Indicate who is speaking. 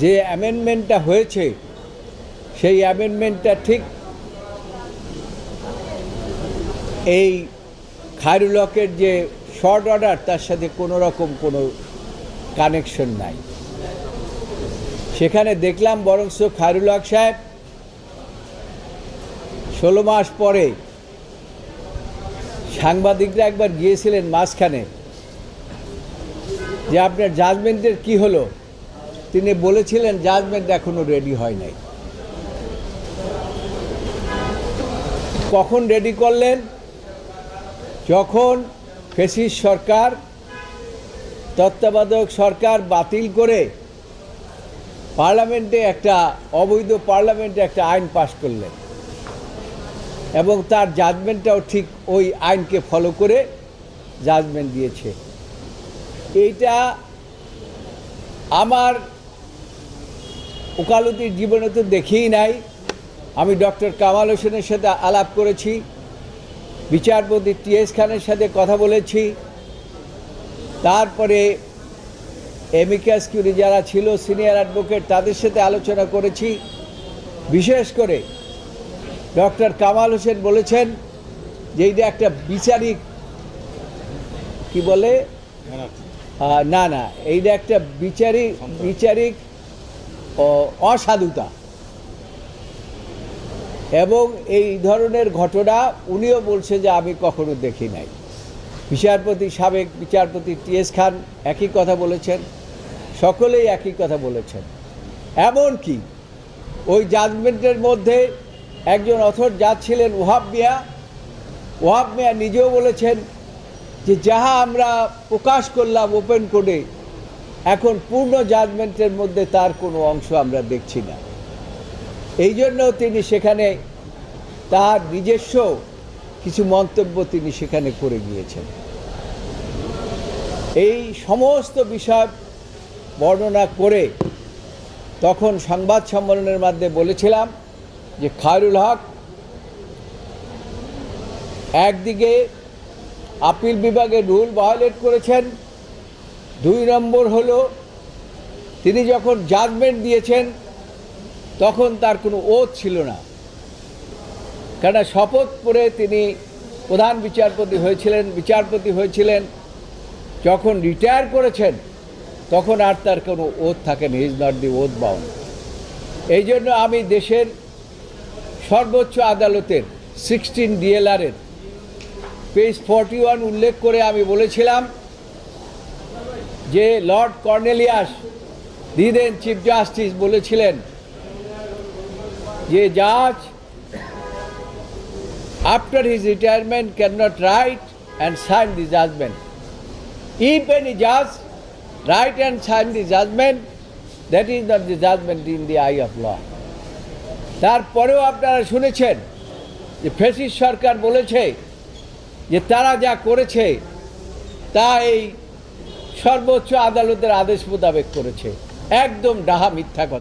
Speaker 1: যে অ্যামেন্ডমেন্টটা হয়েছে, সেই অ্যামেন্ডমেন্টটা ঠিক এই খায়রুল হকের যে শর্ট অর্ডার, তার সাথে কোনো রকম কোনো কানেকশন নাই। সেখানে দেখলাম বরংস খায়রুল হক সাহেব ষোলো মাস পরে সাংবাদিকরা একবার গিয়েছিলেন মাঝখানে যে আপনার জাজমেন্টের কি হলো? তিনি বলেছিলেন জাজমেন্ট এখনও রেডি হয় নাই। কখন রেডি করলেন? যখন ফেসিস সরকার, তত্ত্বাবধায়ক সরকার বাতিল করে পার্লামেন্টে একটা অবৈধ পার্লামেন্টে একটা আইন পাশ করলেন এবং তার জাজমেন্টটাও ঠিক ওই আইনকে ফলো করে জাজমেন্ট দিয়েছে। এইটা আমার ওকালতির জীবনে তো দেখেই নাই। আমি ডক্টর কামাল হোসেনের সাথে আলাপ করেছি বিচারপতি টি এস খানের সাথে কথা বলেছি। তারপরে এমিকাস কিউরি যারা ছিল সিনিয়র অ্যাডভোকেট তাদের সাথে আলোচনা করেছি। বিশেষ করে ডক্টর কামাল হোসেন বলেছেন যে এইটা একটা বিচারিক কি বলে? না না এইটা একটা বিচারিক বিচারিক অসাধুতা। এবং এই ধরনের ঘটনা উনিও বলছে যে আমি কখনো দেখি নাই। বিচারপতি, সাবেক বিচারপতি টি এস খান একই কথা বলেছেন, সকলেই একই কথা বলেছেন। এমন কি ওই জাজমেন্টের মধ্যে একজন অথর জাজ ছিলেন ওহাব মিয়া। ওহাব মিয়া নিজেও বলেছেন যে, যাহা আমরা প্রকাশ করলাম ওপেন কোডে এখন পূর্ণ জাজমেন্টের মধ্যে তার কোনো অংশ আমরা দেখছি না। এই জন্য তিনি সেখানে তার নিজস্ব কিছু মন্তব্য তিনি সেখানে করে গিয়েছেন এই সমস্ত বিষয় বর্ণনা করে তখন সংবাদ সম্মেলনের মাধ্যমে বলেছিলাম যে খায়রুল হক একদিকে আপিল বিভাগে রুল ভায়োলেট করেছেন দুই নম্বর হলো, তিনি যখন জাজমেন্ট দিয়েছেন, তখন তার কোনো ওথ ছিল না। কেন শপথ করে তিনি প্রধান বিচারপতি হয়েছিলেন বিচারপতি হয়েছিলেন, যখন রিটায়ার করেছেন, তখন আর তার কোনো ওথ থাকেনি is not the oath bound এই জন্য আমি দেশের সর্বোচ্চ আদালতের সিক্সটিন ডিএলআরের পেজ ফর্টি ওয়ান উল্লেখ করে আমি বলেছিলাম যে lord Cornelius, the then chief justice বলেছিলেন যে জাজ after his retirement can not write and sign the judgment. If any জাজ write and sign the judgment, that is not the judgment in the eye of law. তারপরেও আপনারা শুনেছেন যে ফেসিস সরকার বলেছে যে তারা যা করেছে তা এই সর্বোচ্চ আদালতের আদেশ মোতাবেক করেছে। একদম ডাহা মিথ্যা কথা।